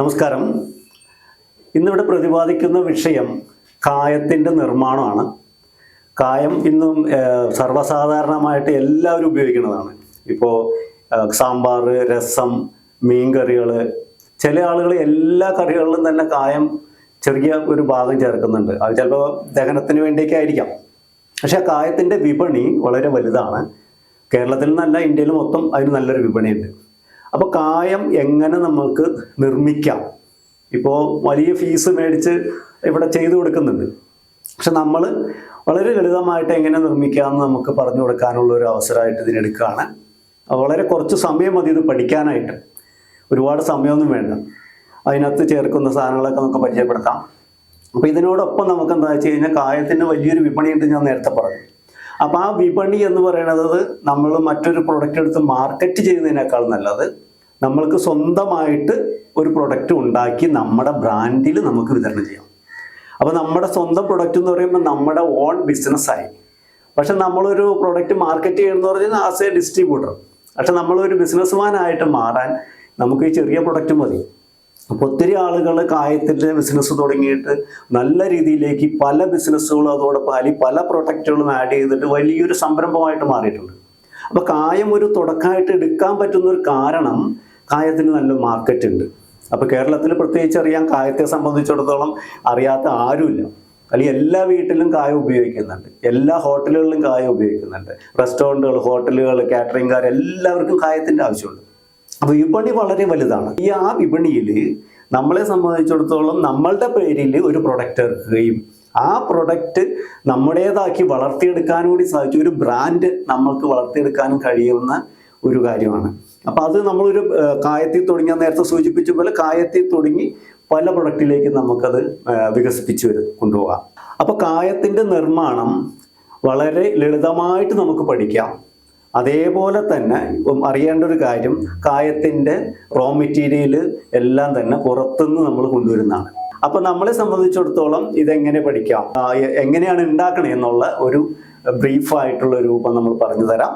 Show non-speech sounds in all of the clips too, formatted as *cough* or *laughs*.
നമസ്കാരം. ഇന്നിവിടെ പ്രതിപാദിക്കുന്ന വിഷയം കായത്തിന്റെ നിർമ്മാണമാണ്. കായം ഇന്നും സർവസാധാരണമായിട്ട് എല്ലാവരും ഉപയോഗിക്കുന്നതാണ്. ഇപ്പോൾ സാമ്പാർ രസം മീൻകറികൾ ചില ആളുകൾ എല്ലാ കറികളിലും തന്നെ കായം ചെറിയ ഒരു ഭാഗം ചേർക്കുന്നുണ്ട്. അത് ചിലപ്പോൾ ദഹനത്തിന് വേണ്ടിയൊക്കെ ആയിരിക്കാം. പക്ഷെ കായത്തിന്റെ വിപണി വളരെ വലുതാണ്. കേരളത്തിൽ നിന്നല്ല ഇന്ത്യയിൽ മൊത്തം അതിന് നല്ലൊരു വിപണിയുണ്ട്. അപ്പോൾ കായം എങ്ങനെ നമുക്ക് നിർമ്മിക്കാം? ഇപ്പോൾ വലിയ ഫീസ് മേടിച്ച് ഇവിടെ ചെയ്തു കൊടുക്കുന്നുണ്ട്. പക്ഷെ നമ്മൾ വളരെ ലളിതമായിട്ട് എങ്ങനെ നിർമ്മിക്കാമെന്ന് നമുക്ക് പറഞ്ഞു കൊടുക്കാനുള്ള ഒരു അവസരമായിട്ട് ഇതിനെടുക്കുകയാണ് വളരെ കുറച്ച് സമയം മതി ഇത് പഠിക്കാനായിട്ട്. ഒരുപാട് സമയമൊന്നും വേണ്ട. അതിനകത്ത് ചേർക്കുന്ന സാധനങ്ങളൊക്കെ നമുക്ക് പരിചയപ്പെടുത്താം. അപ്പോൾ ഇതിനോടൊപ്പം നമുക്ക് എന്താ വെച്ച് കഴിഞ്ഞാൽ കായത്തിന് വലിയൊരു വിപണിയുണ്ട് ഞാൻ നേരത്തെ പറഞ്ഞു. അപ്പോൾ ആ വിപണി എന്ന് പറയുന്നത് നമ്മൾ മറ്റൊരു പ്രൊഡക്റ്റ് എടുത്ത് മാർക്കറ്റ് ചെയ്യുന്നതിനേക്കാൾ നല്ലത് നമ്മൾക്ക് സ്വന്തമായിട്ട് ഒരു പ്രൊഡക്റ്റ് ഉണ്ടാക്കി നമ്മുടെ ബ്രാൻഡിൽ നമുക്ക് വിതരണം ചെയ്യാം. അപ്പോൾ നമ്മുടെ സ്വന്തം പ്രൊഡക്റ്റ് എന്ന് പറയുമ്പോൾ നമ്മുടെ ഓൺ ബിസിനസ്സായി പക്ഷെ നമ്മളൊരു പ്രൊഡക്റ്റ് മാർക്കറ്റ് ചെയ്യുന്ന പറഞ്ഞാൽ ആസ് എ ഡിസ്ട്രിബ്യൂട്ടർ പക്ഷെ നമ്മളൊരു ബിസിനസ്മാനായിട്ട് മാറാൻ നമുക്ക് ഈ ചെറിയ പ്രൊഡക്റ്റ് മതി. അപ്പോൾ ഒത്തിരി ആളുകൾ കായത്തിന്റെ ബിസിനസ് തുടങ്ങിയിട്ട് നല്ല രീതിയിലേക്ക് പല ബിസിനസ്സുകളും അതോടൊപ്പം അല്ലെങ്കിൽ പല പ്രൊഡക്റ്റുകളും ആഡ് ചെയ്തിട്ട് വലിയൊരു സംരംഭമായിട്ട് മാറിയിട്ടുണ്ട്. അപ്പോൾ കായം ഒരു തുടക്കമായിട്ട് എടുക്കാൻ പറ്റുന്ന ഒരു കാരണം കായത്തിന് നല്ല മാർക്കറ്റ് ഉണ്ട്. അപ്പോൾ കേരളത്തിൽ പ്രത്യേകിച്ച് അറിയാം കായത്തെ സംബന്ധിച്ചിടത്തോളം അറിയാത്ത ആരുമില്ല. അല്ലെങ്കിൽ എല്ലാ വീട്ടിലും കായ ഉപയോഗിക്കുന്നുണ്ട്. എല്ലാ ഹോട്ടലുകളിലും കായ ഉപയോഗിക്കുന്നുണ്ട്. റെസ്റ്റോറന്റുകൾ ഹോട്ടലുകൾ കാറ്ററിംഗുകാർ എല്ലാവർക്കും കായത്തിന്റെ ആവശ്യമുണ്ട്. വിപണി വളരെ വലുതാണ്. ഈ ആ വിപണിയിൽ നമ്മളെ സംബന്ധിച്ചിടത്തോളം നമ്മളുടെ പേരിൽ ഒരു പ്രൊഡക്റ്റ് ഇറക്കുകയും ആ പ്രൊഡക്റ്റ് നമ്മുടേതാക്കി വളർത്തിയെടുക്കാൻ കൂടി സാധിച്ചു. ഒരു ബ്രാൻഡ് നമ്മൾക്ക് വളർത്തിയെടുക്കാനും കഴിയുന്ന ഒരു കാര്യമാണ്. അപ്പോൾ അത് നമ്മളൊരു കായത്തിൽ തുടങ്ങി നേരത്തെ സൂചിപ്പിച്ച പോലെ കായത്തിൽ തുടങ്ങി പല പ്രൊഡക്റ്റിലേക്ക് നമുക്കത് വികസിപ്പിച്ച് വരും കൊണ്ടുപോകാം. അപ്പോൾ കായത്തിന്റെ നിർമ്മാണം വളരെ ലളിതമായിട്ട് നമുക്ക് പഠിക്കാം. അതേപോലെ തന്നെ അറിയേണ്ട ഒരു കാര്യം കായത്തിന്റെ റോ മെറ്റീരിയൽ എല്ലാം തന്നെ പുറത്തുനിന്ന് നമ്മൾ കൊണ്ടുവരുന്നതാണ്. അപ്പൊ നമ്മളെ സംബന്ധിച്ചിടത്തോളം ഇതെങ്ങനെ പഠിക്കാം? എങ്ങനെയാണ് ഉണ്ടാക്കണേ എന്നുള്ള ഒരു ബ്രീഫ് ആയിട്ടുള്ള രൂപം നമ്മൾ പറഞ്ഞു തരാം.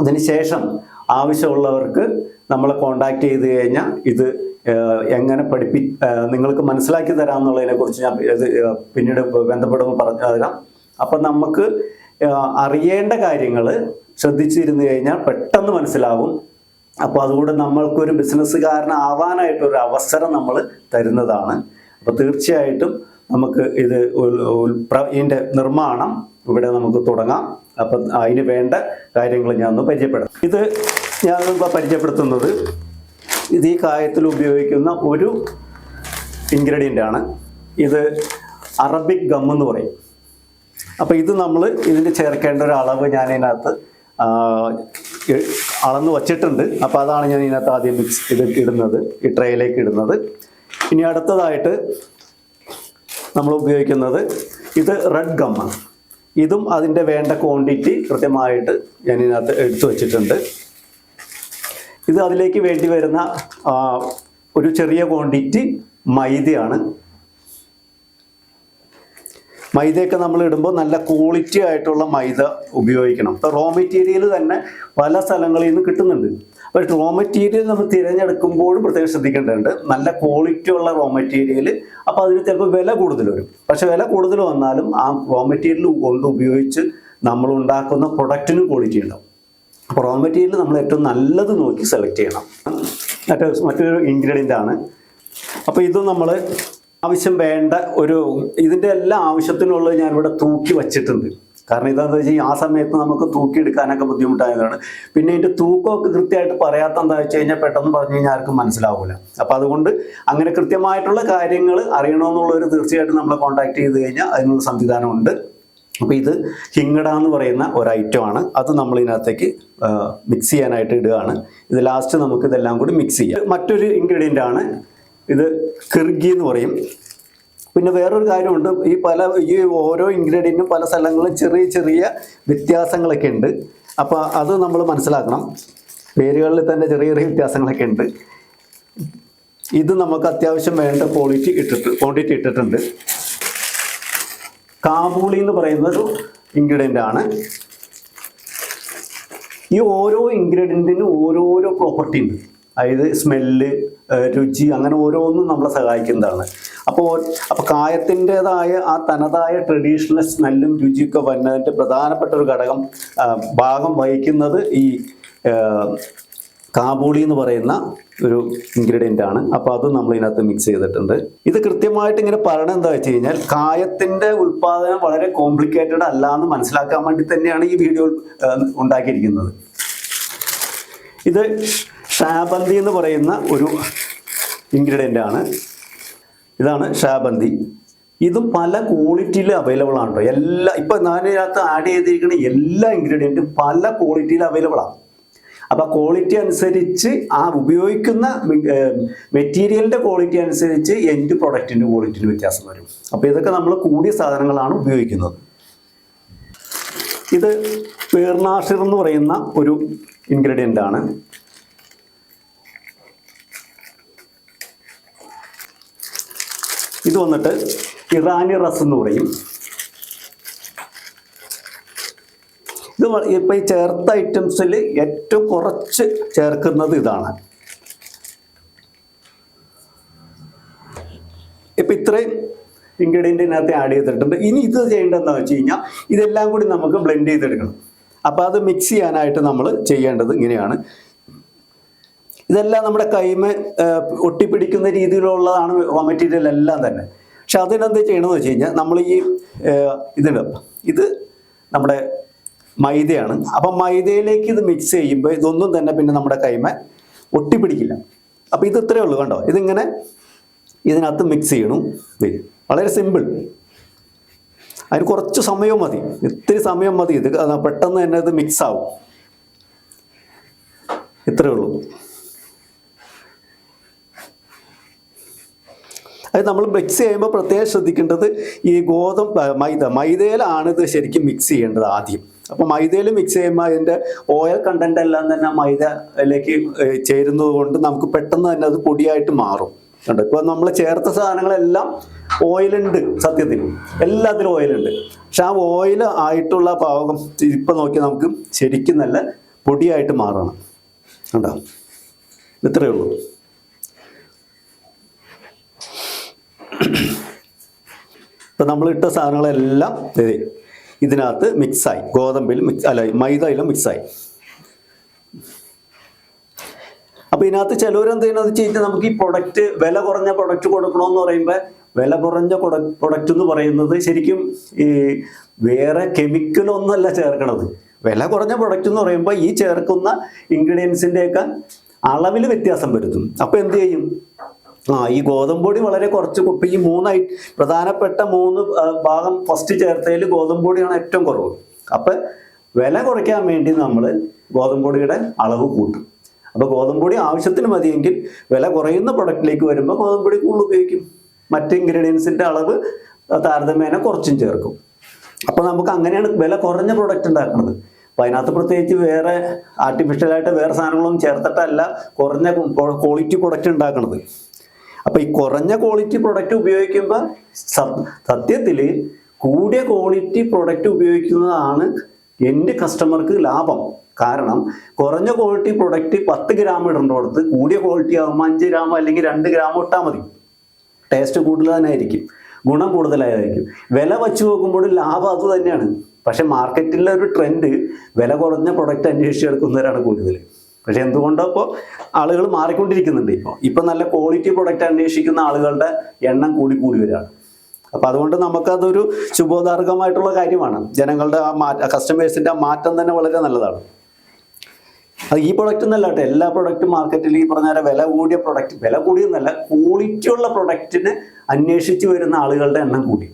അതിനുശേഷം ആവശ്യമുള്ളവർക്ക് നമ്മളെ കോണ്ടാക്ട് ചെയ്ത് കഴിഞ്ഞാൽ ഇത് എങ്ങനെ പഠിപ്പി നിങ്ങൾക്ക് മനസ്സിലാക്കി തരാം എന്നുള്ളതിനെ കുറിച്ച് ഞാൻ പിന്നീട് ബന്ധപ്പെടുമ്പോൾ പറഞ്ഞു തരാം. അപ്പം നമുക്ക് അറിയേണ്ട കാര്യങ്ങൾ ശ്രദ്ധിച്ചിരുന്നു കഴിഞ്ഞാൽ പെട്ടെന്ന് മനസ്സിലാവും. അപ്പോൾ അതുകൊണ്ട് നമ്മൾക്കൊരു ബിസിനസ്സുകാരനാവാനായിട്ടൊരു അവസരം നമ്മൾ തരുന്നതാണ്. അപ്പോൾ തീർച്ചയായിട്ടും നമുക്ക് ഇത് ഇതിന്റെ നിർമ്മാണം ഇവിടെ നമുക്ക് തുടങ്ങാം. അപ്പം അതിന് വേണ്ട കാര്യങ്ങൾ ഞാൻ ഒന്ന് പരിചയപ്പെടാം ഇത് ഞാൻ ഇപ്പോൾ പരിചയപ്പെടുത്തുന്നത് ഇത് ഈ കായത്തിൽ ഉപയോഗിക്കുന്ന ഒരു ഇൻഗ്രീഡിയന്റ് ആണ്. ഇത് അറബിക് ഗം എന്ന് പറയും. അപ്പോൾ ഇത് നമ്മൾ ഇതിന്റെ ചേർക്കേണ്ട ഒരു അളവ് ഞാൻ ഇതിനകത്ത് അളന്ന് വച്ചിട്ടുണ്ട്. അപ്പോൾ അതാണ് ഞാൻ ഇതിനകത്ത് ആദ്യം മിക്സ് ഇത് ഇടുന്നത് ഈ ട്രേയിലേക്ക് ഇടുന്നത്. ഇനി അടുത്തതായിട്ട് നമ്മൾ ഉപയോഗിക്കുന്നത് ഇത് റെഡ് ഗമ്മാണ് ഇതും അതിന്റെ വേണ്ട ക്വാണ്ടിറ്റി കൃത്യമായിട്ട് ഞാൻ ഇതിനകത്ത് എടുത്തു വച്ചിട്ടുണ്ട്. ഇത് അതിലേക്ക് വേണ്ടി വരുന്ന ഒരു ചെറിയ ക്വാണ്ടിറ്റി മൈദയാണ്. മൈദയൊക്കെ നമ്മൾ ഇടുമ്പോൾ നല്ല ക്വാളിറ്റി ആയിട്ടുള്ള മൈദ ഉപയോഗിക്കണം. ഇപ്പോൾ റോ മെറ്റീരിയൽ തന്നെ പല സ്ഥലങ്ങളിൽ നിന്ന് കിട്ടുന്നുണ്ട്. അപ്പോൾ റോ മെറ്റീരിയൽ നമ്മൾ തിരഞ്ഞെടുക്കുമ്പോഴും പ്രത്യേകം ശ്രദ്ധിക്കേണ്ടതുണ്ട്. നല്ല ക്വാളിറ്റി ഉള്ള റോ മെറ്റീരിയൽ അപ്പോൾ അതിന് ചിലപ്പോൾ വില കൂടുതൽ വരും. പക്ഷെ വില കൂടുതൽ വന്നാലും ആ റോ മെറ്റീരിയൽ കൊണ്ട് ഉപയോഗിച്ച് നമ്മൾ ഉണ്ടാക്കുന്ന പ്രൊഡക്റ്റിനും ക്വാളിറ്റി ഉണ്ടാവും. അപ്പോൾ റോ മെറ്റീരിയൽ നമ്മൾ ഏറ്റവും നല്ലത് നോക്കി സെലക്ട് ചെയ്യണം. മറ്റൊരു മറ്റൊരു ഇൻഗ്രീഡിയന്റ് ആണ്. അപ്പോൾ ഇത് നമ്മൾ ആവശ്യം വേണ്ട ഒരു ഇതിന്റെ എല്ലാ ആവശ്യത്തിനുള്ളത് ഇവിടെ തൂക്കി വച്ചിട്ടുണ്ട്. കാരണം ഇതെന്താ വെച്ചാൽ ആ സമയത്ത് നമുക്ക് തൂക്കിയെടുക്കാനൊക്കെ ബുദ്ധിമുട്ടായതാണ്. പിന്നെ ഇതിന്റെ തൂക്കമൊക്കെ കൃത്യമായിട്ട് പറയാത്ത എന്താ വെച്ച് കഴിഞ്ഞാൽ പെട്ടെന്ന് പറഞ്ഞു കഴിഞ്ഞാൽ ആർക്കും മനസ്സിലാവില്ല അപ്പം അതുകൊണ്ട് അങ്ങനെ കൃത്യമായിട്ടുള്ള കാര്യങ്ങൾ അറിയണമെന്നുള്ളവർ തീർച്ചയായിട്ടും നമ്മളെ കോൺടാക്ട് ചെയ്ത് കഴിഞ്ഞാൽ അതിനുള്ള സംവിധാനമുണ്ട്. അപ്പോൾ ഇത് ഹിങ്ങട എന്ന് പറയുന്ന ഒരു ഐറ്റമാണ് അത് നമ്മൾ ഇതിനകത്തേക്ക് മിക്സ് ചെയ്യാനായിട്ട് ഇടുകയാണ്. ഇത് ലാസ്റ്റ് നമുക്ക് ഇതെല്ലാം കൂടി മിക്സ് ചെയ്യാം. മറ്റൊരു ഇൻഗ്രീഡിയന്റ് ആണ് ഇത് കിർഗി എന്ന് പറയും. പിന്നെ വേറൊരു കാര്യമുണ്ട്. ഈ പല ഈ ഓരോ ഇൻഗ്രീഡിയന്റും പല സ്ഥലങ്ങളിലും ചെറിയ ചെറിയ വ്യത്യാസങ്ങളൊക്കെ ഉണ്ട്. അപ്പോൾ അത് നമ്മൾ മനസ്സിലാക്കണം. പേരുകളിൽ തന്നെ ചെറിയ ചെറിയ വ്യത്യാസങ്ങളൊക്കെ ഉണ്ട്. ഇത് നമുക്ക് അത്യാവശ്യം വേണ്ട ക്വാളിറ്റി ഇട്ടിട്ട് ക്വാണ്ടിറ്റി ഇട്ടിട്ടുണ്ട്. കാബൂളി എന്ന് പറയുന്ന ഒരു ഇൻഗ്രീഡിയന്റ് ആണ്. ഈ ഓരോ ഇൻഗ്രീഡിയന്റിനും ഓരോരോ പ്രോപ്പർട്ടി ഉണ്ട്. അതായത് സ്മെല്ല് രുചി അങ്ങനെ ഓരോന്നും നമ്മളെ സഹായിക്കുന്നതാണ്. അപ്പോൾ അപ്പോൾ കായത്തിന്റെതായ ആ തനതായ ട്രഡീഷണൽ സ്മെല്ലും രുചിയൊക്കെ വരുന്നതിന്റെ പ്രധാനപ്പെട്ട ഒരു ഘടകം ഭാഗം വഹിക്കുന്നത് ഈ കാബൂളി എന്ന് പറയുന്ന ഒരു ഇൻഗ്രീഡിയന്റ് ആണ്. അപ്പോൾ അത് നമ്മൾ ഇതിനകത്ത് മിക്സ് ചെയ്തിട്ടുണ്ട്. ഇത് കൃത്യമായിട്ട് ഇങ്ങനെ പറയണത് എന്താ വെച്ച് കഴിഞ്ഞാൽ കായത്തിന്റെ ഉൽപ്പാദനം വളരെ കോംപ്ലിക്കേറ്റഡ് അല്ല എന്ന് മനസ്സിലാക്കാൻ വേണ്ടി തന്നെയാണ് ഈ വീഡിയോ ഉണ്ടാക്കിയിരിക്കുന്നത്. ഇത് ഷാബന്തി എന്ന് പറയുന്ന ഒരു ഇൻഗ്രീഡിയന്റ് ആണ്. ഇതാണ് ഷാബന്തി. ഇത് പല ക്വാളിറ്റിയിൽ അവൈലബിൾ ആണ് കേട്ടോ എല്ലാ ഇപ്പം ഞാൻ ഇതിനകത്ത് ആഡ് ചെയ്തിരിക്കുന്ന എല്ലാ ഇൻഗ്രീഡിയന്റും പല ക്വാളിറ്റിയിൽ അവൈലബിൾ ആണ്. അപ്പോൾ ക്വാളിറ്റി അനുസരിച്ച് ആ ഉപയോഗിക്കുന്ന മെറ്റീരിയലിന്റെ ക്വാളിറ്റി അനുസരിച്ച് എന്റെ പ്രൊഡക്റ്റിന്റെ ക്വാളിറ്റിയിൽ വ്യത്യാസം വരും. അപ്പോൾ ഇതൊക്കെ നമ്മൾ കൂടിയ സാധനങ്ങളാണ് ഉപയോഗിക്കുന്നത്. ഇത് പേർനാഷിർ എന്ന് പറയുന്ന ഒരു ഇൻഗ്രീഡിയന്റ് ആണ്. വന്നിട്ട് ഇറാനി റസ് എന്ന് പറയും. ഇത് വ- ഇപ്പൊ ഈ ചേർത്ത ഐറ്റംസിൽ ഏറ്റവും കുറച്ച് ചേർക്കുന്നത് ഇതാണ്. ഇപ്പൊ ഇത്രയും ഇൻഗ്രീഡിയന്റിനകത്ത് ആഡ് ചെയ്തിട്ടുണ്ട്. ഇനി ഇത് ചെയ്യേണ്ടതെന്ന് വെച്ച് കഴിഞ്ഞാൽ ഇതെല്ലാം കൂടി നമുക്ക് ബ്ലെൻഡ് ചെയ്തെടുക്കണം. അപ്പോൾ അത് മിക്സ് ചെയ്യാനായിട്ട് നമ്മൾ ചെയ്യേണ്ടത് ഇങ്ങനെയാണ്. ഇതെല്ലാം നമ്മുടെ കൈമ ഒട്ടിപ്പിടിക്കുന്ന രീതിയിലുള്ളതാണ് റോ മെറ്റീരിയൽ എല്ലാം തന്നെ. പക്ഷെ അതിനെന്ത് ചെയ്യണമെന്ന് വെച്ച് കഴിഞ്ഞാൽ നമ്മൾ ഈ ഇതുണ്ട്. ഇത് നമ്മുടെ മൈദയാണ്. അപ്പം മൈദയിലേക്ക് ഇത് മിക്സ് ചെയ്യുമ്പോൾ ഇതൊന്നും തന്നെ പിന്നെ നമ്മുടെ കൈമ ഒട്ടിപ്പിടിക്കില്ല. അപ്പോൾ ഇത് ഇത്രയേ ഉള്ളൂ കണ്ടോ? ഇതിങ്ങനെ ഇതിനകത്ത് മിക്സ് ചെയ്യണം. വരും വളരെ സിമ്പിൾ അതിന് കുറച്ച് സമയവും മതി. ഇത്തിരി സമയം മതി ഇത്. പെട്ടെന്ന് തന്നെ ഇത് മിക്സ് ആവും. ഇത്രയേ ഉള്ളൂ. അത് നമ്മൾ മിക്സ് ചെയ്യുമ്പോൾ പ്രത്യേകം ശ്രദ്ധിക്കേണ്ടത് ഈ ഗോതമ്പ് മൈദ. മൈദയിലാണ് ഇത് ശരിക്കും മിക്സ് ചെയ്യേണ്ടത് ആദ്യം. അപ്പോൾ മൈദയിൽ മിക്സ് ചെയ്യുമ്പോൾ അതിന്റെ ഓയിൽ കണ്ടന്റ് എല്ലാം തന്നെ മൈദയിലേക്ക് ചേരുന്നത് കൊണ്ട് നമുക്ക് പെട്ടെന്ന് തന്നെ അത് പൊടിയായിട്ട് മാറും. കണ്ടോ? ഇപ്പോൾ നമ്മൾ ചേർത്ത സാധനങ്ങളെല്ലാം ഓയിലുണ്ട് സത്യത്തിൽ. എല്ലാത്തിലും ഓയിലുണ്ട് പക്ഷെ ആ ഓയിൽ ആയിട്ടുള്ള പാകം ഇപ്പം നോക്കി നമുക്ക് ശരിക്കും നല്ല പൊടിയായിട്ട് മാറണം. കണ്ടോ? ഇത്രയേ ഉള്ളൂ. ഇപ്പം ഇട്ട സാധനങ്ങളെല്ലാം ഇതേ ഇതിനകത്ത് മിക്സായി. ഗോതമ്പിൽ മിക്സ് അല്ല മൈദയിലും മിക്സായി. അപ്പോൾ ഇതിനകത്ത് ചിലവരെന്ത് ചെയ്യണമെന്ന് വെച്ച് കഴിഞ്ഞാൽ നമുക്ക് ഈ പ്രൊഡക്റ്റ് വില കുറഞ്ഞ പ്രൊഡക്റ്റ് കൊടുക്കണമെന്ന് പറയുമ്പോൾ വില കുറഞ്ഞ പ്രൊഡക്റ്റ് എന്ന് പറയുന്നത് ശരിക്കും ഈ വേറെ കെമിക്കലൊന്നുമല്ല ചേർക്കണത്. വില കുറഞ്ഞ പ്രൊഡക്റ്റ് എന്ന് പറയുമ്പോൾ ഈ ചേർക്കുന്ന ഇൻഗ്രീഡിയൻസിന്റെയൊക്കെ അളവിൽ വ്യത്യാസം വരുത്തും. അപ്പോൾ എന്ത് ചെയ്യും? ആ ഈ ഗോതമ്പൊടി വളരെ കുറച്ച് ഇപ്പൊ ഈ മൂന്നായി പ്രധാനപ്പെട്ട മൂന്ന് ഭാഗം ഫസ്റ്റ് ചേർത്തതിൽ ഗോതമ്പൊടിയാണ് ഏറ്റവും കുറവ്. അപ്പം വില കുറയ്ക്കാൻ വേണ്ടി നമ്മൾ ഗോതമ്പൊടിയുടെ അളവ് കൂട്ടും. അപ്പോൾ ഗോതമ്പൊടി ആവശ്യത്തിന് മതിയെങ്കിൽ വില കുറയുന്ന പ്രൊഡക്റ്റിലേക്ക് വരുമ്പോൾ ഗോതമ്പൊടി കൂടുതൽ ഉപയോഗിക്കും. മറ്റ് ഇൻഗ്രീഡിയൻസിന്റെ അളവ് താരതമ്യേന കുറച്ചും ചേർക്കും. അപ്പോൾ നമുക്ക് അങ്ങനെയാണ് വില കുറഞ്ഞ പ്രൊഡക്റ്റ് ഉണ്ടാക്കുന്നത്. അപ്പോൾ അതിനകത്ത് പ്രത്യേകിച്ച് വേറെ ആർട്ടിഫിഷ്യലായിട്ട് വേറെ സാധനങ്ങളൊന്നും ചേർത്തിട്ടല്ല കുറഞ്ഞ ക്വാളിറ്റി പ്രൊഡക്റ്റ് ഉണ്ടാക്കുന്നത് അപ്പോൾ ഈ കുറഞ്ഞ ക്വാളിറ്റി പ്രൊഡക്റ്റ് ഉപയോഗിക്കുമ്പോൾ സത്യത്തിൽ കൂടിയ ക്വാളിറ്റി പ്രൊഡക്റ്റ് ഉപയോഗിക്കുന്നതാണ് എന്റെ കസ്റ്റമർക്ക് ലാഭം. കാരണം കുറഞ്ഞ ക്വാളിറ്റി പ്രൊഡക്റ്റ് പത്ത് ഗ്രാം ഇടേണ്ടടുത്ത് കൂടിയ ക്വാളിറ്റി ആകുമ്പോൾ അഞ്ച് ഗ്രാം അല്ലെങ്കിൽ രണ്ട് ഗ്രാം ഇട്ടാൽ മതി. ടേസ്റ്റ് കൂടുതൽ തന്നെ ആയിരിക്കും ഗുണം കൂടുതലായിരിക്കും. വില വച്ച് നോക്കുമ്പോൾ ലാഭം അത് തന്നെയാണ്. പക്ഷെ മാർക്കറ്റിലെ ഒരു ട്രെൻഡ് വില കുറഞ്ഞ പ്രൊഡക്റ്റ് അന്വേഷിച്ചെടുക്കുന്നവരാണ് കൂടുതൽ പക്ഷെ എന്തുകൊണ്ടോ ഇപ്പോൾ ആളുകൾ മാറിക്കൊണ്ടിരിക്കുന്നുണ്ട് ഇപ്പോൾ ഇപ്പം നല്ല ക്വാളിറ്റി പ്രൊഡക്റ്റ് അന്വേഷിക്കുന്ന ആളുകളുടെ എണ്ണം കൂടി കൂടി വരികയാണ്. അപ്പം അതുകൊണ്ട് നമുക്കതൊരു ശുഭോദാർഹമായിട്ടുള്ള കാര്യമാണ്. ജനങ്ങളുടെ ആ മാറ്റ കസ്റ്റമേഴ്സിന്റെ ആ മാറ്റം തന്നെ വളരെ നല്ലതാണ്. അത് ഈ പ്രൊഡക്റ്റ് എന്നല്ല കേട്ടോ. എല്ലാ പ്രൊഡക്റ്റും മാർക്കറ്റിൽ ഈ പറഞ്ഞ വില കൂടിയ പ്രൊഡക്റ്റ് വില കൂടിയെന്നല്ല ക്വാളിറ്റിയുള്ള പ്രൊഡക്റ്റിന് അന്വേഷിച്ച് വരുന്ന ആളുകളുടെ എണ്ണം കൂടി.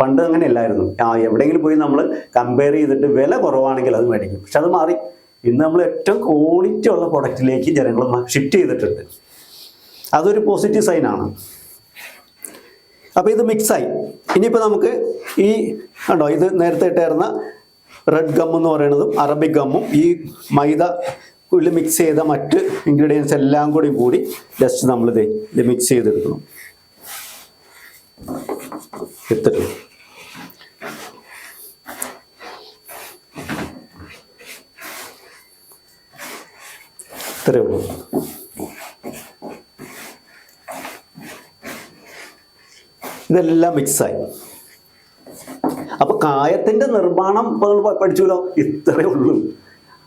പണ്ട് അങ്ങനെയല്ലായിരുന്നു ആ എവിടെയെങ്കിലും പോയി നമ്മൾ കമ്പയർ ചെയ്തിട്ട് വില കുറവാണെങ്കിൽ അത് മേടിക്കും. പക്ഷെ അത് മാറി. ഇന്ന് നമ്മൾ ഏറ്റവും ക്വാളിറ്റി ഉള്ള പ്രൊഡക്റ്റിലേക്ക് ജനങ്ങൾ ഷിഫ്റ്റ് ചെയ്തിട്ടുണ്ട്. അതൊരു പോസിറ്റീവ് സൈനാണ് അപ്പോൾ ഇത് മിക്സായി ഇനിയിപ്പോൾ നമുക്ക് ഈ കണ്ടോ ഇത് നേരത്തെ ഇട്ടായിരുന്ന റെഡ് ഗം എന്ന് പറയുന്നതും അറബിക് ഗമ്മും ഈ മൈദ ഉള്ളിൽ മിക്സ് ചെയ്ത മറ്റ് ഇൻഗ്രീഡിയൻസ് എല്ലാം കൂടി കൂടി ജസ്റ്റ് നമ്മളിത് ഇത് മിക്സ് ചെയ്തെടുക്കണം ഇത്തിരി ഇത്രയേ ഉള്ളൂ. ഇതെല്ലാം മിക്സായി അപ്പൊ കായത്തിന്റെ നിർമ്മാണം ഇപ്പൊ നമ്മൾ ഇത്രയേ ഉള്ളൂ.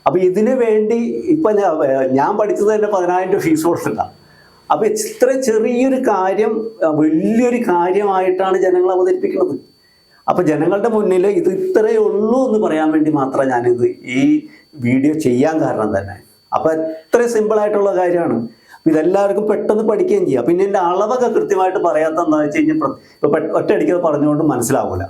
അപ്പൊ ഇതിനു വേണ്ടി ഇപ്പൊ ഞാൻ പഠിച്ചത് തന്നെ പതിനായിരം രൂപ ഫീസ് കൊടുത്തില്ല അപ്പൊ ഇത്ര ചെറിയൊരു കാര്യം വലിയൊരു കാര്യമായിട്ടാണ് ജനങ്ങൾ അവതരിപ്പിക്കുന്നത്. അപ്പൊ ജനങ്ങളുടെ മുന്നിൽ ഇത് ഇത്രയേ ഉള്ളൂ എന്ന് പറയാൻ വേണ്ടി മാത്രം ഞാനിത് ഈ വീഡിയോ ചെയ്യാൻ കാരണം തന്നെ. അപ്പൊ സിമ്പിൾ ആയിട്ടുള്ള കാര്യമാണ്. അപ്പൊ ഇതെല്ലാവർക്കും പെട്ടെന്ന് പഠിക്കുകയും ചെയ്യാം. പിന്നെ ഇതിന്റെ അളവൊക്കെ കൃത്യമായിട്ട് പറയാത്ത എന്താ വെച്ച് കഴിഞ്ഞാൽ പ്ര- ഇപ്പൊ പെട്ട- ഒറ്റയടിക്ക് അത് പറഞ്ഞുകൊണ്ട് മനസ്സിലാവൂല.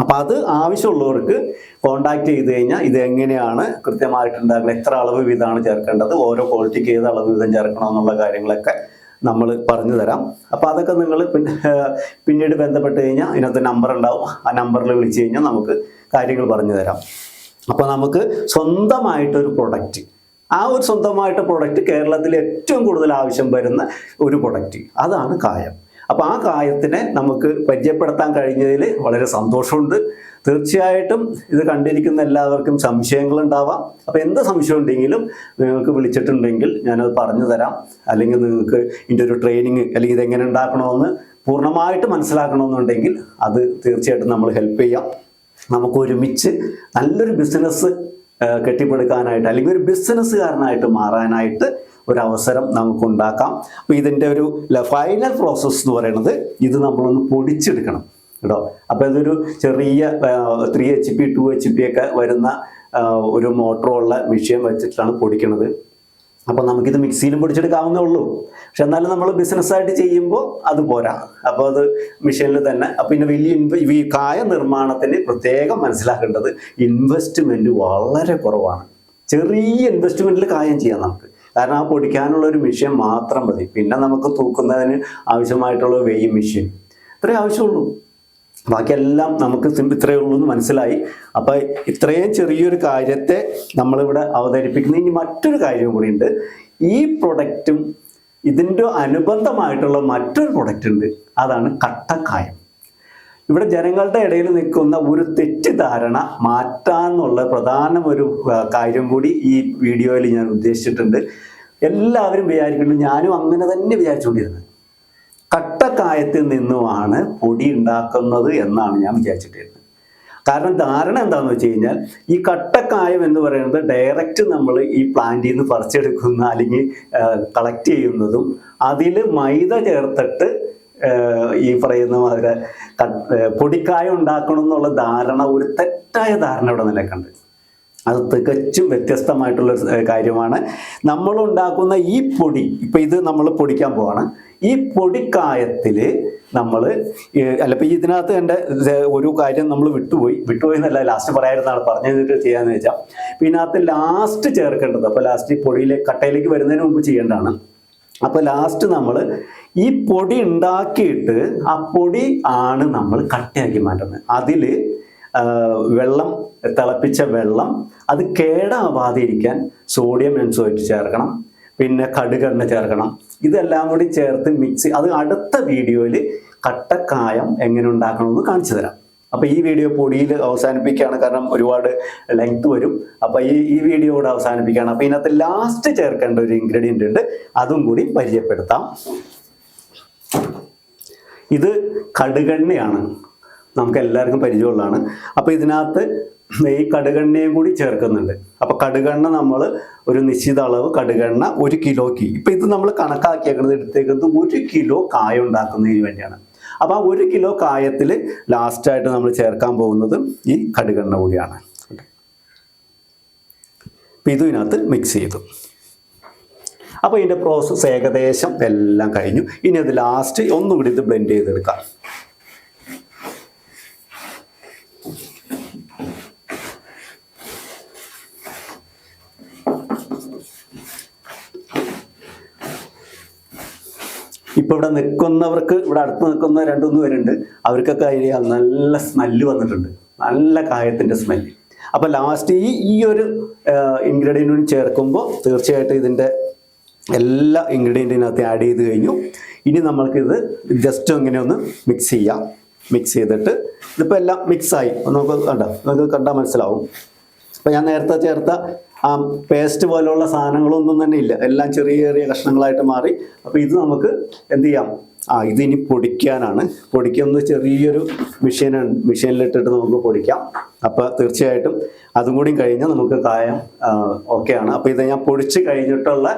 അപ്പം അത് ആവശ്യമുള്ളവർക്ക് കോണ്ടാക്ട് ചെയ്ത് കഴിഞ്ഞാൽ ഇത് എങ്ങനെയാണ് കൃത്യമായിട്ടുണ്ടാകുന്നത് എത്ര അളവ് വീതമാണ് ചേർക്കേണ്ടത് ഓരോ ക്വാളിറ്റിക്ക് ഏത് അളവ് വീതം ചേർക്കണം എന്നുള്ള കാര്യങ്ങളൊക്കെ നമ്മൾ പറഞ്ഞു തരാം. അപ്പോൾ അതൊക്കെ നിങ്ങൾ പിന്നെ *laughs* പിന്നീട് ബന്ധപ്പെട്ട് കഴിഞ്ഞാൽ ഇതിനകത്ത് നമ്പർ ഉണ്ടാവും. ആ നമ്പറിൽ വിളിച്ചു കഴിഞ്ഞാൽ നമുക്ക് കാര്യങ്ങൾ പറഞ്ഞു തരാം. അപ്പോൾ നമുക്ക് സ്വന്തമായിട്ടൊരു പ്രൊഡക്റ്റ് ആ ഒരു സ്വന്തമായിട്ട് പ്രൊഡക്റ്റ് കേരളത്തിൽ ഏറ്റവും കൂടുതൽ ആവശ്യം വരുന്ന ഒരു പ്രൊഡക്റ്റ് അതാണ് കായം. അപ്പോൾ ആ കായത്തിനെ നമുക്ക് പരിചയപ്പെടുത്താൻ കഴിഞ്ഞതിൽ വളരെ സന്തോഷമുണ്ട്. തീർച്ചയായിട്ടും ഇത് കണ്ടിരിക്കുന്ന എല്ലാവർക്കും സംശയങ്ങളുണ്ടാവാം. അപ്പോൾ എന്ത് സംശയം ഉണ്ടെങ്കിലും നിങ്ങൾക്ക് വിളിച്ചിട്ടുണ്ടെങ്കിൽ ഞാനത് പറഞ്ഞു തരാം. അല്ലെങ്കിൽ നിങ്ങൾക്ക് ഇതിന്റെ ഒരു ട്രെയിനിങ് അല്ലെങ്കിൽ ഇതെങ്ങനെ ഉണ്ടാക്കണമെന്ന് പൂർണമായിട്ട് മനസ്സിലാക്കണമെന്നുണ്ടെങ്കിൽ അത് തീർച്ചയായിട്ടും നമ്മൾ ഹെൽപ്പ് ചെയ്യാം. നമുക്ക് ഒരുമിച്ച് നല്ലൊരു ബിസിനസ് കെട്ടിപ്പടുക്കാനായിട്ട് അല്ലെങ്കിൽ ഒരു ബിസിനസ്സുകാരനായിട്ട് മാറാനായിട്ട് ഒരു അവസരം നമുക്ക് ഉണ്ടാക്കാം അപ്പോൾ ഇതിന്റെ ഒരു ഫൈനൽ പ്രോസസ്സ് എന്ന് പറയുന്നത് ഇത് നമ്മളൊന്ന് പൊടിച്ചെടുക്കണം കേട്ടോ. അപ്പോൾ ഇതൊരു ചെറിയ three H P two H P ഒക്കെ വരുന്ന ഒരു മോട്ടറുള്ള മെഷീൻ വെച്ചിട്ടാണ് പൊടിക്കണത്. അപ്പോൾ നമുക്കിത് മിക്സിയിലും പൊടിച്ചെടുക്കാവുന്നേ ഉള്ളൂ. പക്ഷെ എന്നാലും നമ്മൾ ബിസിനസ്സായിട്ട് ചെയ്യുമ്പോൾ അത് പോരാ. അപ്പോൾ അത് മെഷീനിൽ തന്നെ. അപ്പം പിന്നെ വലിയ ഈ കായ നിർമ്മാണത്തിന് പ്രത്യേകം മനസ്സിലാക്കേണ്ടത് ഇൻവെസ്റ്റ്മെന്റ് വളരെ കുറവാണ്. ചെറിയ ഇൻവെസ്റ്റ്മെന്റിൽ കായം ചെയ്യാം നമുക്ക്. കാരണം ആ പൊടിക്കാനുള്ള ഒരു മെഷീൻ മാത്രം മതി. പിന്നെ നമുക്ക് തൂക്കുന്നതിന് ആവശ്യമായിട്ടുള്ള വെയ്യ മെഷീൻ ഇത്രേ ആവശ്യമുള്ളൂ. ബാക്കിയെല്ലാം നമുക്ക് ഇത്രയേ ഉള്ളൂ എന്ന് മനസ്സിലായി. അപ്പോൾ ഇത്രയും ചെറിയൊരു കാര്യത്തെ നമ്മളിവിടെ അവതരിപ്പിക്കുന്ന ഇനി മറ്റൊരു കാര്യവും കൂടിയുണ്ട് ഈ പ്രൊഡക്റ്റും ഇതിന്റെ അനുബന്ധമായിട്ടുള്ള മറ്റൊരു പ്രൊഡക്റ്റ് ഉണ്ട്. അതാണ് കട്ടക്കായം. ഇവിടെ ജനങ്ങളുടെ ഇടയിൽ നിൽക്കുന്ന ഒരു തെറ്റിദ്ധാരണ മാറ്റാന്നുള്ള പ്രധാന ഒരു കാര്യം കൂടി ഈ വീഡിയോയിൽ ഞാൻ ഉദ്ദേശിച്ചിട്ടുണ്ട്. എല്ലാവരും വിചാരിക്കുന്നുണ്ട് ഞാനും അങ്ങനെ തന്നെ വിചാരിച്ചുകൊണ്ടിരുന്നത്. കട്ടക്കായത്തിൽ നിന്നുമാണ് പൊടി ഉണ്ടാക്കുന്നത് എന്നാണ് ഞാൻ വിചാരിച്ചിട്ടിരുന്നത്. കാരണം ധാരണ എന്താണെന്ന് വെച്ച് കഴിഞ്ഞാൽ ഈ കട്ടക്കായം എന്ന് പറയുന്നത് ഡയറക്റ്റ് നമ്മൾ ഈ പ്ലാന്റിൽ നിന്ന് പറിച്ചെടുക്കുന്ന അല്ലെങ്കിൽ കളക്ട് ചെയ്യുന്നതും അതിൽ മൈദ ചേർത്തിട്ട് ഈ പറയുന്ന മാതിരി പൊടിക്കായം ഉണ്ടാക്കണം എന്നുള്ള ധാരണ ഒരു തെറ്റായ ധാരണ ഇവിടെ നിലക്കുണ്ട് അത് തികച്ചും വ്യത്യസ്തമായിട്ടുള്ള ഒരു കാര്യമാണ്. നമ്മൾ ഉണ്ടാക്കുന്ന ഈ പൊടി ഇപ്പം ഇത് നമ്മൾ പൊടിക്കാൻ പോവാണ്. ഈ പൊടിക്കായത്തിൽ നമ്മൾ അല്ല ഇപ്പം ഇതിനകത്ത് എന്റെ ഒരു കാര്യം നമ്മൾ വിട്ടുപോയി. വിട്ടുപോയി എന്നല്ല ലാസ്റ്റ് പറയാമായിരുന്നാണ് പറഞ്ഞു തന്നിട്ട് ചെയ്യാന്ന് വെച്ചാൽ ഇപ്പൊ ഇതിനകത്ത് ലാസ്റ്റ് ചേർക്കേണ്ടത് അപ്പോൾ ലാസ്റ്റ് ഈ പൊടിയിലെ കട്ടയിലേക്ക് വരുന്നതിന് മുമ്പ് ചെയ്യേണ്ടതാണ്. അപ്പോൾ ലാസ്റ്റ് നമ്മൾ ഈ പൊടി ഉണ്ടാക്കിയിട്ട് ആ പൊടി ആണ് നമ്മൾ കട്ടയാക്കി മാറ്റുന്നത്. അതിൽ വെള്ളം തിളപ്പിച്ച വെള്ളം അത് കേടാവാതിരിക്കാൻ സോഡിയം എൻസോയിറ്റ് ചേർക്കണം പിന്നെ കടുകെണ്ണ ചേർക്കണം. ഇതെല്ലാം കൂടി ചേർത്ത് മിക്സ് അത് അടുത്ത വീഡിയോയിൽ കട്ടക്കായം എങ്ങനെ ഉണ്ടാക്കണമെന്ന് കാണിച്ചു തരാം. അപ്പോൾ ഈ വീഡിയോ പൊടിയിൽ അവസാനിപ്പിക്കുകയാണ് കാരണം ഒരുപാട് ലെങ്ത് വരും. അപ്പോൾ ഈ ഈ വീഡിയോ കൂടെ അവസാനിപ്പിക്കുകയാണ്. അപ്പോൾ ഇതിനകത്ത് ലാസ്റ്റ് ചേർക്കേണ്ട ഒരു ഇൻഗ്രീഡിയന്റ് ഉണ്ട് അതും കൂടി പരിചയപ്പെടുത്താം. ഇത് കടുകെണ്ണയാണ്. നമുക്ക് എല്ലാവർക്കും പരിചയമുള്ളതാണ്. അപ്പോൾ ഇതിനകത്ത് ഈ കടുകെണ്ണയും കൂടി ചേർക്കുന്നുണ്ട്. അപ്പോൾ കടുകെണ്ണ നമ്മൾ ഒരു നിശ്ചിത അളവ് കടുകെണ്ണ ഒരു കിലോയ്ക്ക്. ഇപ്പം ഇത് നമ്മൾ കണക്കാക്കിയേക്കുന്നത് എടുത്തേക്കുന്നത് ഒരു കിലോ കായ ഉണ്ടാക്കുന്നതിന് വേണ്ടിയാണ്. അപ്പോൾ ആ ഒരു കിലോ കായത്തിൽ ലാസ്റ്റായിട്ട് നമ്മൾ ചേർക്കാൻ പോകുന്നത് ഈ കടുകെണ്ണ കൂടിയാണ്. ഇതും ഇതിനകത്ത് മിക്സ് ചെയ്തു. അപ്പോൾ ഇതിന്റെ പ്രോസസ് ഏകദേശം എല്ലാം കഴിഞ്ഞു. ഇനി അത് ലാസ്റ്റ് ഒന്നുകൂടി ഇത് ബ്ലെൻഡ് ചെയ്തെടുക്കാം. ഇപ്പൊ ഇവിടെ നിൽക്കുന്നവർക്ക് ഇവിടെ അടുത്ത് നിൽക്കുന്ന രണ്ടു മൂന്ന് പേരുണ്ട്. അവർക്കൊക്കെ അതിൽ നല്ല സ്മെല്ല് വന്നിട്ടുണ്ട്. നല്ല കായത്തിന്റെ സ്മെല്ല് അപ്പൊ ലാസ്റ്റ് ഈ ഈ ഒരു ഇൻഗ്രീഡിയന്റും ചേർക്കുമ്പോൾ തീർച്ചയായിട്ടും ഇതിന്റെ എല്ലാ ഇൻഗ്രീഡിയന്റിനകത്ത് ആഡ് ചെയ്ത് കഴിഞ്ഞു. ഇനി നമ്മൾക്കിത് ജസ്റ്റ് ഇങ്ങനെ ഒന്ന് മിക്സ് ചെയ്യാം. മിക്സ് ചെയ്തിട്ട് ഇതിപ്പോൾ എല്ലാം മിക്സായി നമുക്ക് കണ്ട? നമുക്ക് കണ്ടാൽ മനസ്സിലാവും. അപ്പം ഞാൻ നേരത്തെ ചേർത്ത ആ പേസ്റ്റ് പോലുള്ള സാധനങ്ങളൊന്നും തന്നെ ഇല്ല. എല്ലാം ചെറിയ ചെറിയ കഷ്ണങ്ങളായിട്ട് മാറി. അപ്പോൾ ഇത് നമുക്ക് എന്ത് ചെയ്യാം? ആ ഇതിനി പൊടിക്കാനാണ്. പൊടിക്കുന്നത് ചെറിയൊരു മെഷീനാണ് മെഷീനിലിട്ടിട്ട് നമുക്ക് പൊടിക്കാം. അപ്പോൾ തീർച്ചയായിട്ടും അതും കൂടി കഴിഞ്ഞാൽ നമുക്ക് കായം ഓക്കെയാണ് അപ്പോൾ ഇത് ഞാൻ പൊടിച്ച് കഴിഞ്ഞിട്ടുള്ള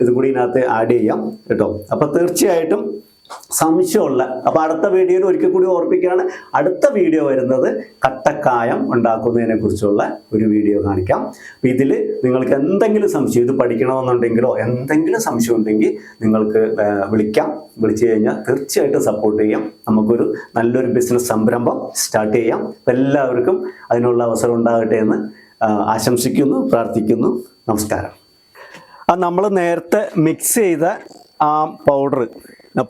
ഇതും കൂടി ഇതിനകത്ത് ആഡ് ചെയ്യാം കേട്ടോ. അപ്പോൾ തീർച്ചയായിട്ടും സംശയമുള്ള. അപ്പോൾ അടുത്ത വീഡിയോയിൽ ഒരിക്കൽ കൂടി ഓർപ്പിക്കുകയാണ്. അടുത്ത വീഡിയോ വരുന്നത് കട്ടക്കായം ഉണ്ടാക്കുന്നതിനെ കുറിച്ചുള്ള ഒരു വീഡിയോ കാണിക്കാം. അപ്പോൾ ഇതിൽ നിങ്ങൾക്ക് എന്തെങ്കിലും സംശയം ഇത് പഠിക്കണമെന്നുണ്ടെങ്കിലോ എന്തെങ്കിലും സംശയം ഉണ്ടെങ്കിൽ നിങ്ങൾക്ക് വിളിക്കാം. വിളിച്ചു കഴിഞ്ഞാൽ തീർച്ചയായിട്ടും സപ്പോർട്ട് ചെയ്യാം. നമുക്കൊരു നല്ലൊരു ബിസിനസ് സംരംഭം സ്റ്റാർട്ട് ചെയ്യാം. എല്ലാവർക്കും അതിനുള്ള അവസരം ഉണ്ടാകട്ടെ എന്ന് ആശംസിക്കുന്നു പ്രാർത്ഥിക്കുന്നു. നമസ്കാരം. നമ്മൾ നേരത്തെ മിക്സ് ചെയ്ത ആ പൗഡർ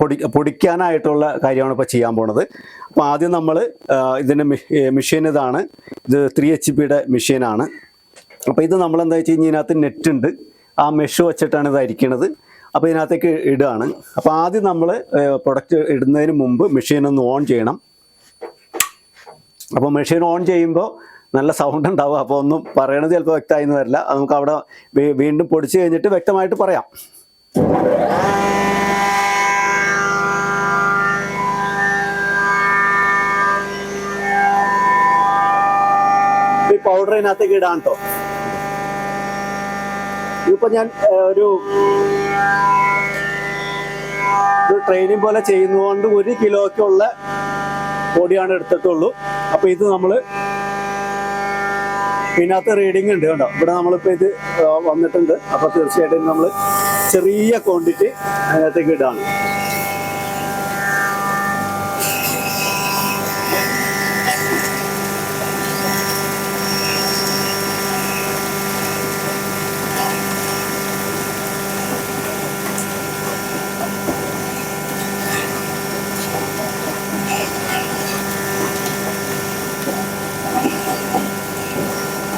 പൊടി പൊടിക്കാനായിട്ടുള്ള കാര്യമാണ് ഇപ്പോൾ ചെയ്യാൻ പോണത്. അപ്പോൾ ആദ്യം നമ്മൾ ഇതിന്റെ മെഷീൻ ഇതാണ്. ഇത് ത്രീ എച്ച് പിയുടെ മെഷീനാണ് അപ്പോൾ ഇത് നമ്മൾ എന്താ വെച്ച് കഴിഞ്ഞാൽ ഇതിനകത്ത് നെറ്റ് ഉണ്ട്. ആ മെഷ് വെച്ചിട്ടാണ് ഇത് അരിക്കണത്. അപ്പോൾ ഇതിനകത്തേക്ക് ഇടുകയാണ് അപ്പോൾ ആദ്യം നമ്മൾ പ്രൊഡക്റ്റ് ഇടുന്നതിന് മുമ്പ് മെഷീൻ ഒന്ന് ഓൺ ചെയ്യണം. അപ്പോൾ മെഷീൻ ഓൺ ചെയ്യുമ്പോൾ നല്ല സൗണ്ട് ഉണ്ടാവും. അപ്പോൾ ഒന്നും പറയണത് ചിലപ്പോൾ വ്യക്തമായി എന്ന് വരില്ല നമുക്ക് അവിടെ വീണ്ടും പൊടിച്ച് കഴിഞ്ഞിട്ട് വ്യക്തമായിട്ട് പറയാം. പൗഡർ ഇടാൻ കേട്ടോ ഇപ്പൊ ഞാൻ ഒരു ട്രെയിനിങ് പോലെ ചെയ്യുന്നതുകൊണ്ട് ഒരു കിലോയ്ക്കുള്ള പൊടിയാണ് എടുത്തിട്ടുള്ളൂ. അപ്പൊ ഇത് നമ്മൾ ഇതിനകത്ത് റീഡിംഗ് ഉണ്ട് കേട്ടോ ഇവിടെ നമ്മളിപ്പോ ഇത് വന്നിട്ടുണ്ട്. അപ്പൊ തീർച്ചയായിട്ടും നമ്മൾ ചെറിയ ക്വാണ്ടിറ്റി അതിനകത്തേക്ക് ഇടാണ്.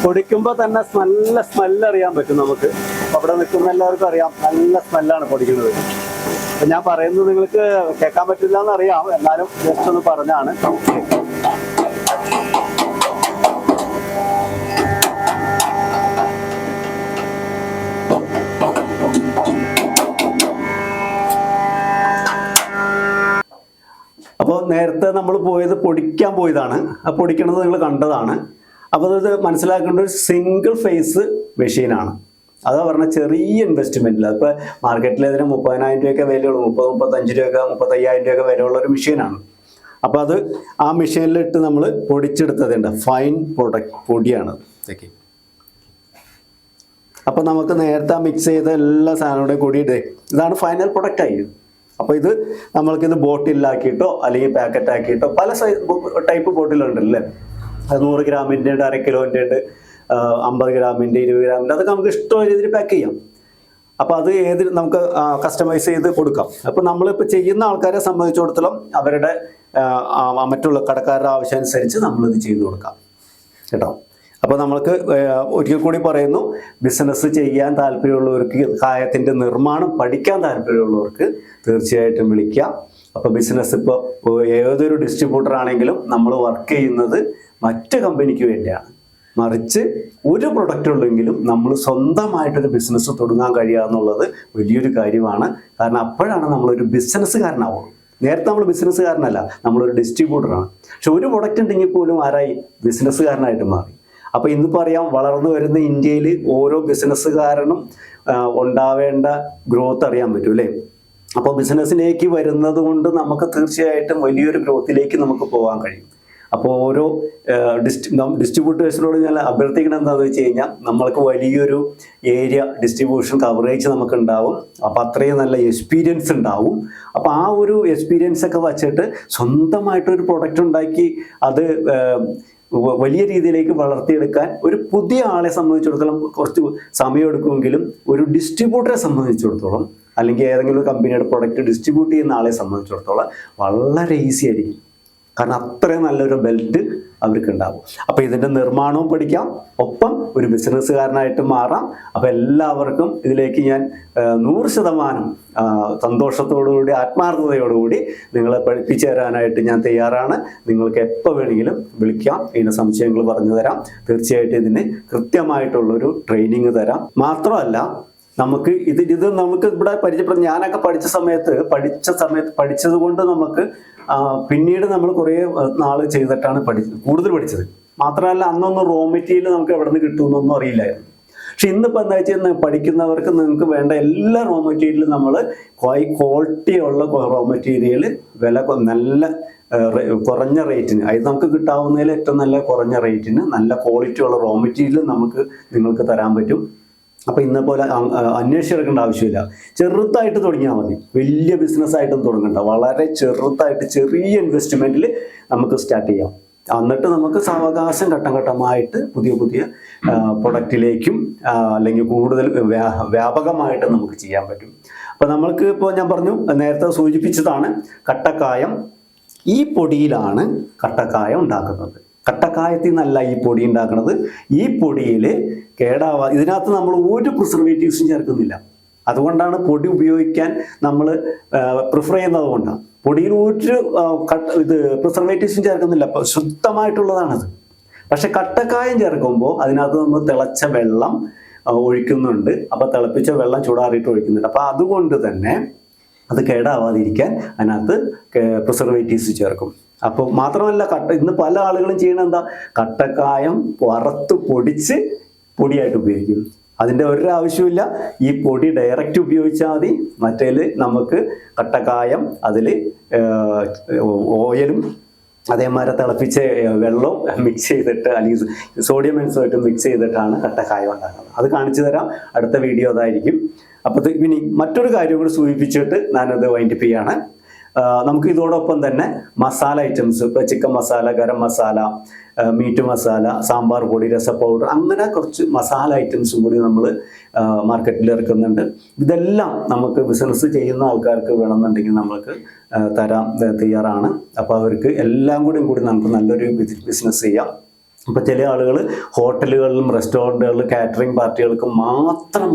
പൊടിക്കുമ്പോൾ തന്നെ നല്ല സ്മെല്ല് അറിയാൻ പറ്റും നമുക്ക്. അവിടെ നിൽക്കുന്ന എല്ലാവർക്കും അറിയാം നല്ല സ്മെല്ലാണ് പൊടിക്കുന്നത്. അപ്പൊ ഞാൻ പറയുന്നത് നിങ്ങൾക്ക് കേൾക്കാൻ പറ്റില്ല എന്നറിയാം എന്നാലും ജസ്റ്റ് ഒന്ന് പറഞ്ഞാണ്. അപ്പോൾ നേരത്തെ നമ്മൾ പോയത് പൊടിക്കാൻ പോയതാണ്. ആ പൊടിക്കണത് നിങ്ങൾ കണ്ടതാണ്. അപ്പോൾ ഇത് മനസ്സിലാക്കേണ്ട ഒരു സിംഗിൾ ഫേസ് മെഷീനാണ് അതാ പറഞ്ഞ ചെറിയ ഇൻവെസ്റ്റ്മെന്റിൽ അപ്പോൾ മാർക്കറ്റിൽ ഇതിന് മുപ്പതിനായിരം രൂപയൊക്കെ വിലയുള്ളൂ. മുപ്പത് മുപ്പത്തഞ്ച് രൂപയൊക്കെ മുപ്പത്തയ്യായിരം രൂപയൊക്കെ വിലയുള്ള ഒരു മെഷീനാണ് അപ്പോൾ അത് ആ മെഷീനിലിട്ട് നമ്മൾ പൊടിച്ചെടുത്തതുണ്ട് ഫൈൻ പ്രൊഡക്റ്റ് പൊടിയാണ്. ഇതൊക്കെ അപ്പോൾ നമുക്ക് നേരത്തെ മിക്സ് ചെയ്ത എല്ലാ സാധനങ്ങളുടെയും കൂടി ഇടേ ഇതാണ് ഫൈനൽ പ്രൊഡക്റ്റ് ആയി. അപ്പോൾ ഇത് നമ്മൾക്കിത് ബോട്ടിലാക്കിയിട്ടോ അല്ലെങ്കിൽ പാക്കറ്റ് ആക്കിയിട്ടോ പല സൈസ് ടൈപ്പ് ബോട്ടിലുണ്ടല്ലേ നൂറ് ഗ്രാമിന്റെ ഉണ്ട് അര കിലോന്റെ ഉണ്ട് അമ്പത് ഗ്രാമിന്റെ ഇരുപത് ഗ്രാമിന്റെ അതൊക്കെ നമുക്ക് ഇഷ്ടമുള്ള രീതിയിൽ പാക്ക് ചെയ്യാം. അപ്പോൾ അത് ഏത് നമുക്ക് കസ്റ്റമൈസ് ചെയ്ത് കൊടുക്കാം. അപ്പോൾ നമ്മളിപ്പോൾ ചെയ്യുന്ന ആൾക്കാരെ സംബന്ധിച്ചിടത്തോളം അവരുടെ മറ്റുള്ള കടക്കാരുടെ ആവശ്യം അനുസരിച്ച് നമ്മളിത് ചെയ്തു കൊടുക്കാം. കേട്ടോ? അപ്പോൾ നമ്മൾക്ക് ഒരിക്കൽ കൂടി പറയുന്നു ബിസിനസ് ചെയ്യാൻ താല്പര്യമുള്ളവർക്ക് കായത്തിന്റെ നിർമ്മാണം പഠിക്കാൻ താല്പര്യമുള്ളവർക്ക് തീർച്ചയായിട്ടും വിളിക്കാം. അപ്പോൾ ബിസിനസ് ഇപ്പോൾ ഏതൊരു ഡിസ്ട്രിബ്യൂട്ടർ ആണെങ്കിലും നമ്മൾ വർക്ക് ചെയ്യുന്നത് മറ്റ് കമ്പനിക്ക് വേണ്ടിയാണ്. മറിച്ച് ഒരു പ്രൊഡക്റ്റ് ഉള്ളെങ്കിലും നമ്മൾ സ്വന്തമായിട്ടൊരു ബിസിനസ് തുടങ്ങാൻ കഴിയുക എന്നുള്ളത് വലിയൊരു കാര്യമാണ്. കാരണം അപ്പോഴാണ് നമ്മളൊരു ബിസിനസ്സുകാരനാവുള്ളൂ നേരത്തെ നമ്മൾ ബിസിനസ്സുകാരനല്ല നമ്മളൊരു ഡിസ്ട്രിബ്യൂട്ടറാണ് പക്ഷെ ഒരു പ്രൊഡക്റ്റ് ഉണ്ടെങ്കിൽ പോലും ആരായി? ബിസിനസ്സുകാരനായിട്ട് മാറി. അപ്പോൾ ഇന്നിപ്പോൾ അറിയാം വളർന്നു വരുന്ന ഇന്ത്യയിൽ ഓരോ ബിസിനസ്സുകാരനും ഉണ്ടാവേണ്ട ഗ്രോത്ത് അറിയാൻ പറ്റും അല്ലേ? അപ്പോൾ ബിസിനസ്സിലേക്ക് വരുന്നത് കൊണ്ട് നമുക്ക് തീർച്ചയായിട്ടും വലിയൊരു ഗ്രോത്തിലേക്ക് നമുക്ക് പോകാൻ കഴിയും. അപ്പോൾ ഓരോ ഡിസ്ട്രി ഡിസ്ട്രിബ്യൂട്ടേഴ്സിനോട് ഞാൻ അഭ്യർത്ഥിക്കണം എന്താണെന്ന് വെച്ച് കഴിഞ്ഞാൽ നമ്മൾക്ക് വലിയൊരു ഏരിയ ഡിസ്ട്രിബ്യൂഷൻ കവറേജ് നമുക്ക് ഉണ്ടാവും അപ്പോൾ അത്രയും നല്ല എക്സ്പീരിയൻസ് ഉണ്ടാവും. അപ്പോൾ ആ ഒരു എക്സ്പീരിയൻസ് ഒക്കെ വച്ചിട്ട് സ്വന്തമായിട്ടൊരു പ്രൊഡക്റ്റ് ഉണ്ടാക്കി അത് വലിയ രീതിയിലേക്ക് വളർത്തിയെടുക്കാൻ ഒരു പുതിയ ആളെ സംബന്ധിച്ചിടത്തോളം കുറച്ച് സമയമെടുക്കുമെങ്കിലും ഒരു ഡിസ്ട്രിബ്യൂട്ടറെ സംബന്ധിച്ചിടത്തോളം അല്ലെങ്കിൽ ഏതെങ്കിലും കമ്പനിയുടെ പ്രൊഡക്റ്റ് ഡിസ്ട്രിബ്യൂട്ട് ചെയ്യുന്ന ആളെ സംബന്ധിച്ചിടത്തോളം വളരെ ഈസി ആയിരിക്കും. കാരണം അത്രയും നല്ലൊരു ബെൽറ്റ് അവർക്ക് ഉണ്ടാവും അപ്പോൾ ഇതിന്റെ നിർമ്മാണവും പഠിക്കാം. ഒപ്പം ഒരു ബിസിനസ്സുകാരനായിട്ട് മാറാം. അപ്പോൾ എല്ലാവർക്കും ഇതിലേക്ക് ഞാൻ നൂറ് ശതമാനം സന്തോഷത്തോടുകൂടി ആത്മാർത്ഥതയോടുകൂടി നിങ്ങളെ പഠിപ്പിച്ചു തരാനായിട്ട് ഞാൻ തയ്യാറാണ്. നിങ്ങൾക്ക് എപ്പോൾ വേണമെങ്കിലും വിളിക്കാം. ഇതിന് സംശയങ്ങൾ പറഞ്ഞു തരാം തീർച്ചയായിട്ടും ഇതിന് കൃത്യമായിട്ടുള്ളൊരു ട്രെയിനിങ് തരാം. മാത്രമല്ല നമുക്ക് ഇത് ഇത് നമുക്ക് ഇവിടെ പരിചയപ്പെടുന്ന ഞാനൊക്കെ പഠിച്ച സമയത്ത് പഠിച്ച സമയത്ത് പഠിച്ചത് കൊണ്ട് നമുക്ക് പിന്നീട് നമ്മൾ കുറേ നാൾ ചെയ്തിട്ടാണ് പഠിച്ചത് കൂടുതൽ പഠിച്ചത്. മാത്രമല്ല അന്നൊന്നും റോ മെറ്റീരിയൽ നമുക്ക് എവിടെ നിന്ന് കിട്ടുമെന്നൊന്നും അറിയില്ലായിരുന്നു. പക്ഷെ ഇന്നിപ്പോൾ എന്താ വെച്ചാൽ പഠിക്കുന്നവർക്ക് നിങ്ങൾക്ക് വേണ്ട എല്ലാ റോ മെറ്റീരിയലും നമ്മൾ ക്വാളിറ്റി ഉള്ള റോ മെറ്റീരിയൽ വില നല്ല കുറഞ്ഞ റേറ്റിന് അത് നമുക്ക് കിട്ടാവുന്നതിൽ ഏറ്റവും നല്ല കുറഞ്ഞ റേറ്റിന് നല്ല ക്വാളിറ്റി ഉള്ള റോ മെറ്റീരിയൽ നമുക്ക് നിങ്ങൾക്ക് തരാൻ പറ്റും. അപ്പോൾ ഇന്ന പോലെ അന്വേഷിച്ചെടുക്കേണ്ട ആവശ്യമില്ല. ചെറുതായിട്ട് തുടങ്ങിയാൽ മതി. വലിയ ബിസിനസ് ആയിട്ടൊന്നും തുടങ്ങണ്ട. വളരെ ചെറുതായിട്ട് ചെറിയ ഇൻവെസ്റ്റ്മെന്റിൽ നമുക്ക് സ്റ്റാർട്ട് ചെയ്യാം. എന്നിട്ട് നമുക്ക് സാവകാശം ഘട്ടം ഘട്ടമായിട്ട് പുതിയ പുതിയ പ്രൊഡക്റ്റിലേക്കും അല്ലെങ്കിൽ കൂടുതൽ വ്യാപകമായിട്ട് നമുക്ക് ചെയ്യാൻ പറ്റും. അപ്പോൾ നമ്മൾക്ക് ഇപ്പോൾ ഞാൻ പറഞ്ഞു നേരത്തെ സൂചിപ്പിച്ചതാണ് കട്ടക്കായം. ഈ പൊടിയിലാണ് കട്ടക്കായം ഉണ്ടാക്കുന്നത്. കട്ടക്കായത്തിൽ നിന്നല്ല ഈ പൊടി ഉണ്ടാക്കുന്നത് ഈ പൊടിയിൽ കേടാവാ ഇതിനകത്ത് നമ്മൾ ഒരു പ്രിസർവേറ്റീവ്സും ചേർക്കുന്നില്ല. അതുകൊണ്ടാണ് പൊടി ഉപയോഗിക്കാൻ നമ്മൾ പ്രിഫർ ചെയ്യുന്നത് കൊണ്ടാണ് പൊടിയിൽ ഒരു ഇത് പ്രിസർവേറ്റീവ്സും ചേർക്കുന്നില്ല. ശുദ്ധമായിട്ടുള്ളതാണത്. പക്ഷെ കട്ടക്കായം ചേർക്കുമ്പോൾ അതിനകത്ത് നമ്മൾ തിളച്ച വെള്ളം ഒഴിക്കുന്നുണ്ട്. അപ്പോൾ തിളപ്പിച്ച വെള്ളം ചൂടാറിയിട്ട് ഒഴിക്കുന്നുണ്ട്. അപ്പോൾ അതുകൊണ്ട് തന്നെ അത് കേടാവാതിരിക്കാൻ അതിനകത്ത് പ്രിസർവേറ്റീവ്സ് ചേർക്കും. അപ്പോൾ മാത്രമല്ല കട്ട ഇന്ന് പല ആളുകളും ചെയ്യണത് എന്താ? കട്ടക്കായം വറുത്ത് പൊടിച്ച് പൊടിയായിട്ട് ഉപയോഗിക്കും. അതിന്റെ ഒരു ആവശ്യമില്ല ഈ പൊടി ഡയറക്റ്റ് ഉപയോഗിച്ചാൽ മതി. മറ്റേൽ നമുക്ക് കട്ടക്കായം അതിൽ ഓയിലും അതേമാതിരി തിളപ്പിച്ച വെള്ളവും മിക്സ് ചെയ്തിട്ട് അല്ലെങ്കിൽ സോഡിയം മെൻസുമായിട്ട് മിക്സ് ചെയ്തിട്ടാണ് കട്ടക്കായം ഉണ്ടാക്കുന്നത്. അത് കാണിച്ചു തരാം. അടുത്ത വീഡിയോ അതായിരിക്കും. അപ്പോൾ ഇനി മറ്റൊരു കാര്യം കൂടി സൂചിപ്പിച്ചിട്ട് ഞാനത് വൈൻഡപ്പ് ചെയ്യാണ്. നമുക്ക് ഇതോടൊപ്പം തന്നെ മസാല ഐറ്റംസ് ഇപ്പോൾ ചിക്കൻ മസാല ഗരം മസാല മീറ്റ് മസാല സാമ്പാർ പൊടി രസ പൗഡർ അങ്ങനെ കുറച്ച് മസാല ഐറ്റംസും കൂടി നമ്മൾ മാർക്കറ്റിൽ ഇറക്കുന്നുണ്ട്. ഇതെല്ലാം നമുക്ക് ബിസിനസ് ചെയ്യുന്ന ആൾക്കാർക്ക് വേണമെന്നുണ്ടെങ്കിൽ നമുക്ക് തരാം തയ്യാറാണ്. അപ്പോൾ അവർക്ക് എല്ലാം കൂടി കൂടി നമുക്ക് നല്ലൊരു ബിസിനസ് ചെയ്യാം. ഇപ്പോൾ ചില ആളുകൾ ഹോട്ടലുകളിലും റെസ്റ്റോറന്റുകളിലും കാറ്ററിംഗ് പാർട്ടികൾക്കും മാത്രം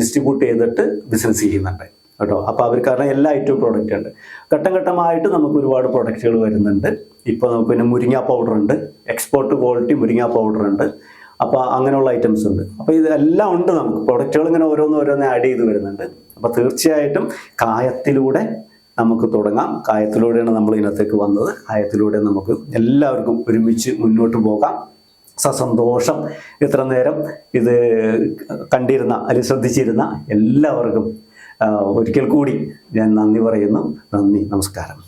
ഡിസ്ട്രിബ്യൂട്ട് ചെയ്തിട്ട് ബിസിനസ് ചെയ്യുന്നുണ്ട്. കേട്ടോ. അപ്പോൾ അവർക്ക് കാരണം എല്ലാ ഐറ്റവും പ്രോഡക്റ്റ് ഉണ്ട്. ഘട്ടം ഘട്ടമായിട്ട് നമുക്ക് ഒരുപാട് പ്രോഡക്റ്റുകൾ വരുന്നുണ്ട്. ഇപ്പോൾ നമുക്ക് പിന്നെ മുരിങ്ങ പൗഡർ ഉണ്ട്. എക്സ്പോർട്ട് ക്വാളിറ്റി മുരിങ്ങ പൗഡർ ഉണ്ട്. അപ്പോൾ അങ്ങനെയുള്ള ഐറ്റംസ് ഉണ്ട്. അപ്പോൾ ഇതെല്ലാം ഉണ്ട് നമുക്ക്. പ്രോഡക്റ്റുകൾ ഇങ്ങനെ ഓരോന്ന് ഓരോന്ന് ആഡ് ചെയ്ത് വരുന്നുണ്ട്. അപ്പോൾ തീർച്ചയായിട്ടും കായത്തിലൂടെ നമുക്ക് തുടങ്ങാം. കായത്തിലൂടെയാണ് നമ്മൾ ഇതിനകത്തേക്ക് വന്നത്. കായത്തിലൂടെ നമുക്ക് എല്ലാവർക്കും ഒരുമിച്ച് മുന്നോട്ട് പോകാം. സസന്തോഷം. ഇത്ര നേരം ഇത് കണ്ടിരുന്ന അല്ലെങ്കിൽ ശ്രദ്ധിച്ചിരുന്ന എല്ലാവർക്കും ഒരിക്കൽ കൂടി ഞാൻ നന്ദി പറയുന്നു. നന്ദി നമസ്കാരം.